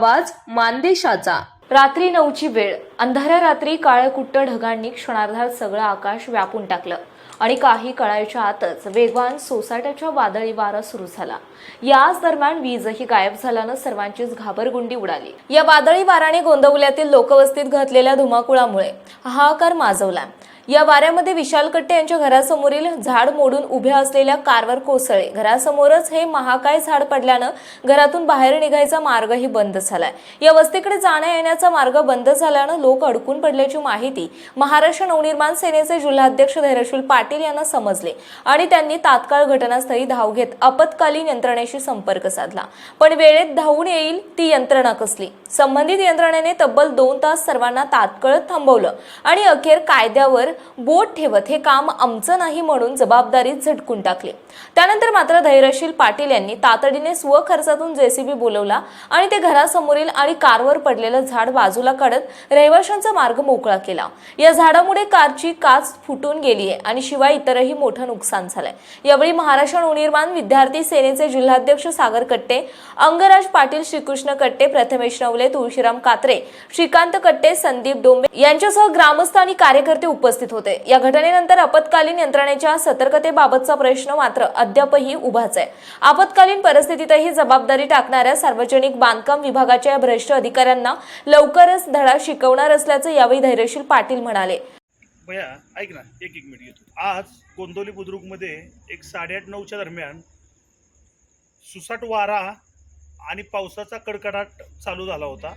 आवाज मानदेशाचा. रात्री नऊची वेळ. अंधाऱ्या रात्री काळकुट्ट ढगांनी क्षणार्धात सगळं आकाश व्यापून टाकलं आणि काही काळाच्या आतच वेगवान सोसाट्याच्या वादळी वारा सुरू झाला. याच दरम्यान वीजही गायब झाल्यानं सर्वांचीच घाबरगुंडी उडाली. या वादळी वाराने गोंदवल्यातील लोकवस्तीत घातलेल्या धुमाकुळामुळे हाहाकार माजवला. या वाऱ्यामध्ये विशाल कट्टे यांच्या घरासमोरील झाड मोडून उभ्या असलेल्या कारवर कोसळले. घरासमोरच हे महाकाय झाड पडल्यानं घरातून बाहेर निघायचा मार्गही बंद झालाय. या वस्तीकडे जाण्या येण्याचा मार्ग बंद झाल्यानं लोक अडकून पडल्याची माहिती महाराष्ट्र नवनिर्माण सेनेचे जिल्हाध्यक्ष धैर्यशील पाटील यांना समजले आणि त्यांनी तात्काळ घटनास्थळी धाव घेत आपत्कालीन यंत्रणेशी संपर्क साधला. पण वेळेत धावून येईल ती यंत्रणा कसली? संबंधित यंत्रणेने तब्बल दोन तास सर्वांना तात्काळ थांबवलं आणि अखेर कायद्यावर बोट ठेवत हे काम आमचं नाही म्हणून जबाबदारी झटकून टाकली. त्यानंतर मात्र धैर्यशील पाटील यांनी तातडीने स्वखर्चातून जेसीबी बोलवला आणि ते घरासमोरील आणि कारवर पडलेलं झाड बाजूला काढत रहिवाशांचा मार्ग मोकळा केला. या झाडामुळे कारची काच फुटून गेली आहे आणि शिवाय इतरही मोठं नुकसान झालंय. यावेळी महाराष्ट्र नवनिर्माण विद्यार्थी सेनेचे जिल्हाध्यक्ष सागर कट्टे अंगराज पाटील श्रीकृष्ण कट्टे प्रथमेश नवले तुळशीराम कात्रे श्रीकांत कट्टे संदीप डोंबे यांच्यासह ग्रामस्थ आणि कार्यकर्ते उपस्थित होते. या घटनेनंतर आपत्कालीन यंत्रणेच्या सतर्कतेबाबतचा प्रश्न मात्र अद्यापही उभाच आहे. आपत्कालीन परिस्थितीतही जबाबदारी टाकणाऱ्या सार्वजनिक बांधकाम विभागाच्या या भ्रष्ट अधिकाऱ्यांना लवकरच धडा शिकवणार असल्याचं यावेळी धैर्यशील पाटील म्हणाले. भैया ऐक ना एक एक मिनिट घेतो आज गोंदवली बुद्रुकमध्ये एक साडेआठ नऊच्या दरम्यान सुसाट वारा आणि पावसाचा कडकडाट चालू झाला होता.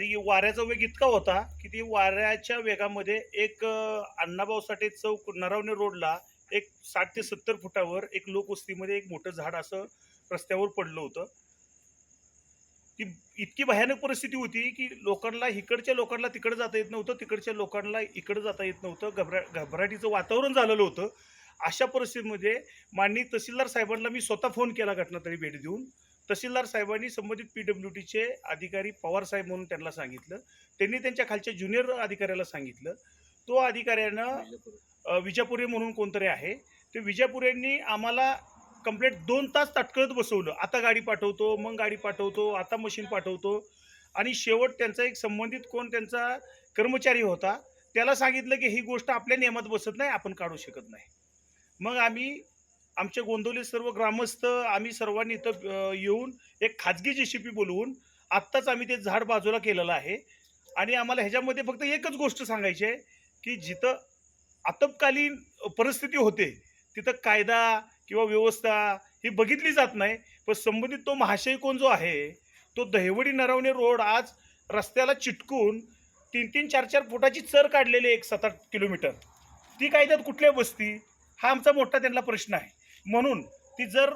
आणि वाऱ्याचा वेग इतका होता की ती वाऱ्याच्या वेगामध्ये एक अण्णाभाऊ साठे चौक नरावणे रोडला एक साठ ते सत्तर फुटावर एक लोकवस्तीमध्ये एक मोठं झाड असं रस्त्यावर पडलं होतं. ती इतकी भयानक परिस्थिती होती की लोकांना इकडच्या लोकांना तिकडे जाता येत नव्हतं तिकडच्या लोकांना इकडे जाता येत नव्हतं. घबरा घबराटीचं वातावरण झालेलं होतं. अशा परिस्थितीमध्ये माननीय तहसीलदार साहेबांना मी स्वतः फोन केला घटनातळी भेट देऊन. तहसीलदार साहेबांनी संबंधित पी डब्ल्यू टीचे अधिकारी पवार साहेब म्हणून त्यांना सांगितलं. त्यांनी त्यांच्या खालच्या ज्युनियर अधिकाऱ्याला सांगितलं. तो अधिकाऱ्यानं विजापुरे म्हणून कोणतरी आहे. ते विजापुरेंनी आम्हाला कंप्लेंट दोन तास ताटकळत बसवलं. आता गाडी पाठवतो मग गाडी पाठवतो आता मशीन पाठवतो. आणि शेवट त्यांचा एक संबंधित कोण त्यांचा कर्मचारी होता त्याला सांगितलं की ही गोष्ट आपल्या नियमात बसत नाही आपण काढू शकत नाही. मग आम्ही आमचे गोंदवली सर्व ग्रामस्थ आम्ही सर्वांनी इथं येऊन एक खाजगी जे सी पी बोलवून आत्ताच आम्ही ते झाड बाजूला केलेलं आहे. आणि आम्हाला ह्याच्यामध्ये फक्त एकच गोष्ट सांगायची आहे की जिथं आतपकालीन परिस्थिती होते तिथं कायदा किंवा व्यवस्था ही बघितली जात नाही पण संबंधित तो महाशय कोण जो आहे तो दहिवडी नरवणे रोड आज रस्त्याला चिटकून तीन तीन चार चार फुटाची चर काढलेली एक सात आठ किलोमीटर. ती कायद्यात कुठल्या बसती हा आमचा मोठा त्यांना प्रश्न आहे. म्हणून ती जर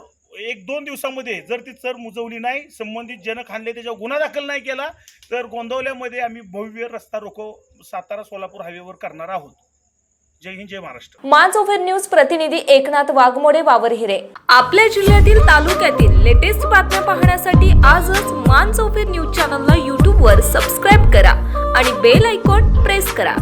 एक दोन दिवसामध्ये जर ती चर मुजवली नाही संबंधित जन हानले त्याच्यावर गुन्हा दाखल नाही केला तर गोंदवल्यामध्ये आम्ही भव्य रस्ता रोको सातारा सोलापूर हायवेवर करणार आहोत. जय हिंद जय महाराष्ट्र. मानसोफर न्यूज प्रतिनिधी एकनाथ वाघमोडे वावरहिरे आपल्या जिल्ह्यातील तालुक्यातील लेटेस्ट बातम्या पाहण्यासाठी आजच मान चौफेर न्यूज चॅनलला यूट्यूबवर सबस्क्राईब करा आणि बेल आयकॉन प्रेस करा.